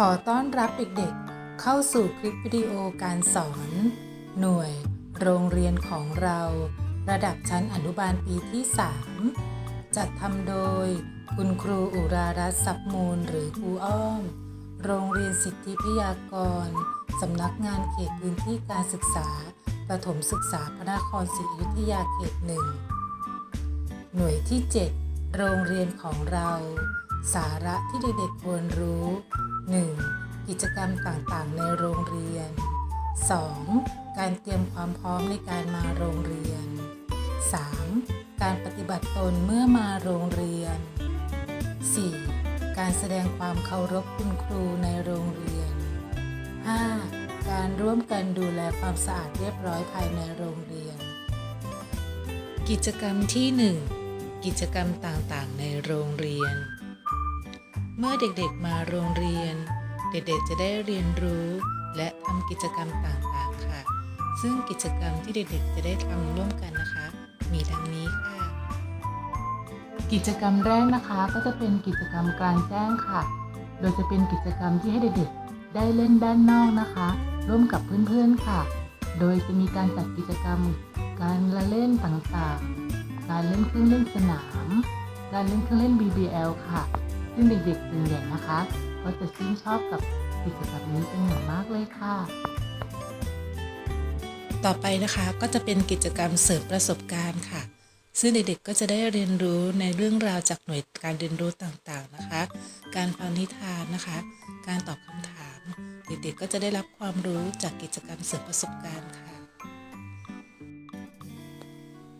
ขอต้อนรับเด็กๆ เข้าสู่คลิปวิดีโอการสอน หน่วย โรงเรียนของเรา ระดับชั้นอนุบาลปีที่ 3 จัดทำโดย คุณครูอุรารัตน์ซับมูลหรือครูอ้อม โรงเรียนสิทธิพยากรสำนักงานเขตพื้นที่การศึกษาประถมศึกษาพระนครศรีอยุธยาเขตหนึ่งหน่วยที่ 7 โรงเรียนของเรา สาระที่เด็กๆควรรู้ 1. กิจกรรมต่างๆ ในโรงเรียน 2. การเตรียมความพร้อมในการมาโรงเรียน 3. การปฏิบัติตนเมื่อมาโรงเรียน 4. การแสดงความเคารพคุณครูในโรงเรียน 5. การร่วมกันดูแลความสะอาดเรียบร้อยภายในโรงเรียน กิจกรรมที่ 1 กิจกรรมต่างๆ ในโรงเรียน เมื่อเด็กๆมาโรงเรียน เด็กๆจะได้เรียนรู้ และทำกิจกรรมต่างๆค่ะ ซึ่งกิจกรรมที่เด็กๆจะได้ทำร่วมกันนะคะ มีดังนี้ค่ะ กิจกรรมแรกนะคะก็จะเป็นกิจกรรมกลางแจ้งค่ะ โดยจะเป็นกิจกรรมที่ให้เด็กๆ ได้เล่นด้านนอกนะคะ ร่วมกับเพื่อนๆค่ะ โดยจะมีการจัดกิจกรรม การละเล่นต่างๆ การเล่นเครื่องเล่นสนาม การเล่นเครื่องเล่น BBL ค่ะ ซึ่งเด็กๆส่วนใหญ่นะคะก็จะชื่นชอบกับกิจกรรมนี้เป็นอย่างมากเลยค่ะ ต่อไปนะคะก็จะเป็นกิจกรรมเสริมประสบการณ์ค่ะ ซึ่งเด็กๆก็จะได้เรียนรู้ในเรื่องราวจากหน่วยการเรียนรู้ต่างๆนะคะ การฟังนิทานนะคะ การตอบคำถาม เด็กๆก็จะได้รับความรู้จากกิจกรรมเสริมประสบการณ์ค่ะ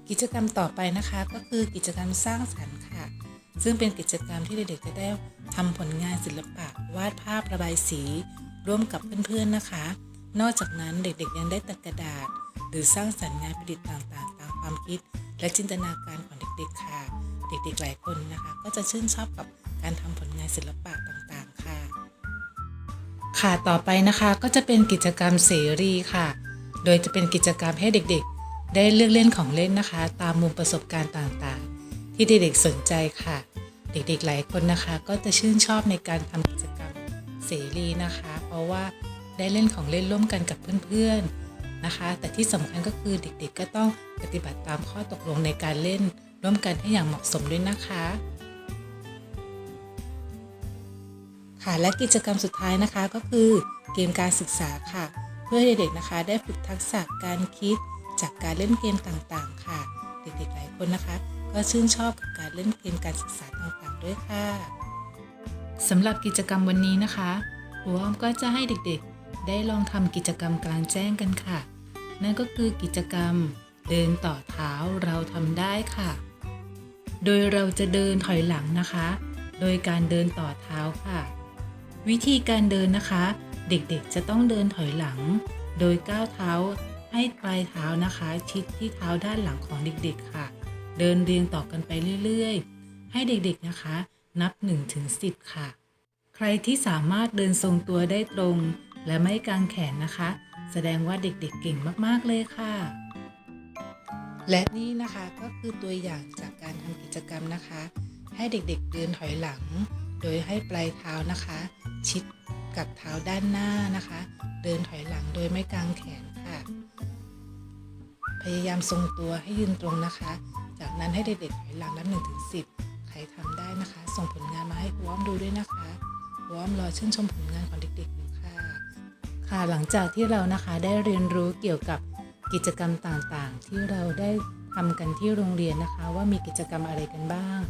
กิจกรรมต่อไปนะคะก็คือกิจกรรมสร้างสรรค์ค่ะ ซึ่งเป็นกิจกรรมที่เด็กๆจะได้ทำผลงานศิลปะ วาดภาพระบายสี ร่วมกับเพื่อนๆนะคะ นอกจากนั้นเด็กๆยังได้ตัดกระดาษ หรือสร้างสรรค์งานประดิษฐ์ต่างๆ ตามความคิด และจินตนาการของเด็กๆค่ะ เด็กๆหลายคนนะคะ ก็จะชื่นชอบกับการทำผลงานศิลปะต่างๆค่ะ ค่ะต่อไปนะคะก็จะเป็นกิจกรรมเสรีค่ะ โดยจะเป็นกิจกรรมให้เด็กๆ ได้เลือกเล่นของเล่นนะคะ ตามมุมประสบการณ์ต่างๆ ที่เด็กๆสนใจค่ะ เด็กๆหลายคนนะคะก็จะชื่นชอบในการทำกิจกรรมเสรีนะคะ เพราะว่าได้เล่นของเล่นร่วมกันกับเพื่อนๆนะคะ แต่ที่สำคัญก็คือเด็กๆ ก็ต้องปฏิบัติตามข้อตกลงในการเล่นร่วมกันให้อย่างเหมาะสมด้วยนะคะค่ะและกิจกรรมสุดท้ายนะคะก็คือเกมการศึกษาค่ะ เพื่อให้เด็กๆนะคะได้ฝึกทักษะการคิดจากการเล่นเกมต่างๆ ค่ะ เด็กๆหลายคนนะคะ ก็ชื่นชอบกับการเล่นเกมการศึกษาต่างๆด้วยค่ะสำหรับกิจกรรมวันนี้นะคะครูอ้อมก็จะให้เด็กๆ ได้ลองทำกิจกรรมกลางแจ้งกันค่ะ นั่นก็คือกิจกรรมเดินต่อเท้าเราทำได้ค่ะ โดยเราจะเดินถอยหลังนะคะ โดยการเดินต่อเท้าค่ะ วิธีการเดินนะคะ เด็กๆจะต้องเดินถอยหลัง โดยก้าวเท้าให้ปลายเท้านะคะ ชิดที่เท้าด้านหลังของเด็กๆค่ะ เดินเรียงต่อกันไปเรื่อยๆ ให้เด็กๆนะคะ นับ1ถึง10 ค่ะ ใครที่สามารถเดินทรงตัวได้ตรง และไม่กางแขนนะคะ แสดงว่าเด็กๆเก่งมากๆเลยค่ะ และนี่นะคะก็คือตัวอย่างจากการทำกิจกรรมนะคะ ให้เด็กๆเดินถอยหลัง โดยให้ปลายเท้านะคะ ชิดกับเท้าด้านหน้านะคะ เดินถอยหลังโดยไม่กางแขนค่ะ พยายามทรงตัวให้ยืนตรงนะคะ จากนั้นให้เด็กๆถอยหลังนับหนึ่งถึงสิบใครทำได้นะคะ ส่งผลงานมาให้ครูอ้อมดูด้วยนะคะครูอ้อมรอชื่นชมผลงานของเด็กๆอยู่ค่ะ ค่ะหลังจากที่เรานะคะได้เรียนรู้เกี่ยวกับกิจกรรมต่างๆ ที่เราได้ทำกันที่โรงเรียนนะคะ ว่ามีกิจกรรมอะไรกันบ้าง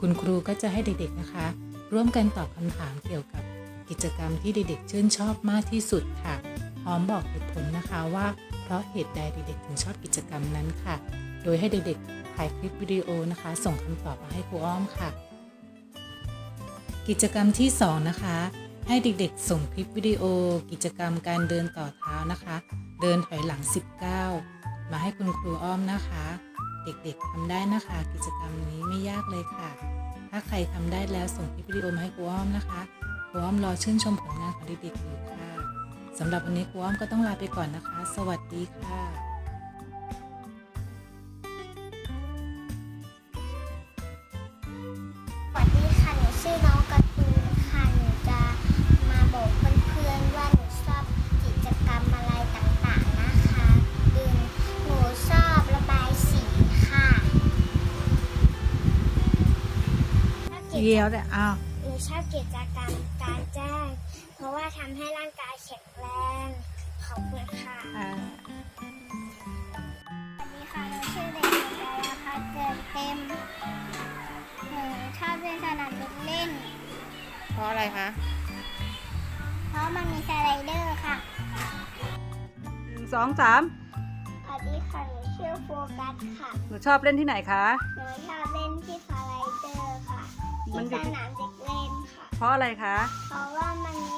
คุณครูก็จะให้เด็กๆนะคะ ร่วมกันตอบคำถามเกี่ยวกับกิจกรรมที่เด็กๆชื่นชอบมากที่สุดค่ะพร้อมบอกเหตุผลนะคะว่า เพราะเหตุใดเด็กๆถึงชอบกิจกรรมนั้นค่ะ ดยให้เด็กๆถ่ายคลิปวิดีโอนะคะ ส่งคำตอบมาให้ครูอ้อมค่ะ กิจกรรมที่ 2 นะคะ ให้เด็กๆ ส่งคลิปวิดีโอ กิจกรรมการเดินต่อเท้านะคะ เดินถอยหลัง 19 มาให้คุณครูอ้อมนะคะ เด็กๆทำได้นะคะ กิจกรรมนี้ไม่ยากเลยค่ะ ถ้าใครทำได้แล้วส่งคลิปวิดีโอมาให้ครูอ้อมนะคะครูอ้อมรอชื่นชมผลงานของเด็กๆอยู่ค่ะสำหรับวันนี้ครูอ้อมก็ต้องลาไปก่อนนะคะ สวัสดีค่ะ ดียวเนี่ยอ้าวหนูชอบกิจกรรมกลารแจ้ง เพราะว่าทำให้ร่างกายแข็งแรง ขอบคุณค่ะ อ่าสวัสดีค่ะหนูชื่อเด็กหญิงดาราพัฒน์เกิดเต็มหนูชอบเล่นสนามเด็กเล่น เพราะอะไรคะเพราะมันมีสไลเดอร์ค่ะ หนึ่งสองสามสวัสดีค่ะ หนูชื่อโฟกัสค่ะ หนูชอบเล่นที่ไหนคะ หนูชอบเล่นที่สไลเดอร์ค่ะ มันที่อยู่สที่นามเด็กเล่นค่ะ เพราะอะไรคะ เพราะว่ามันมี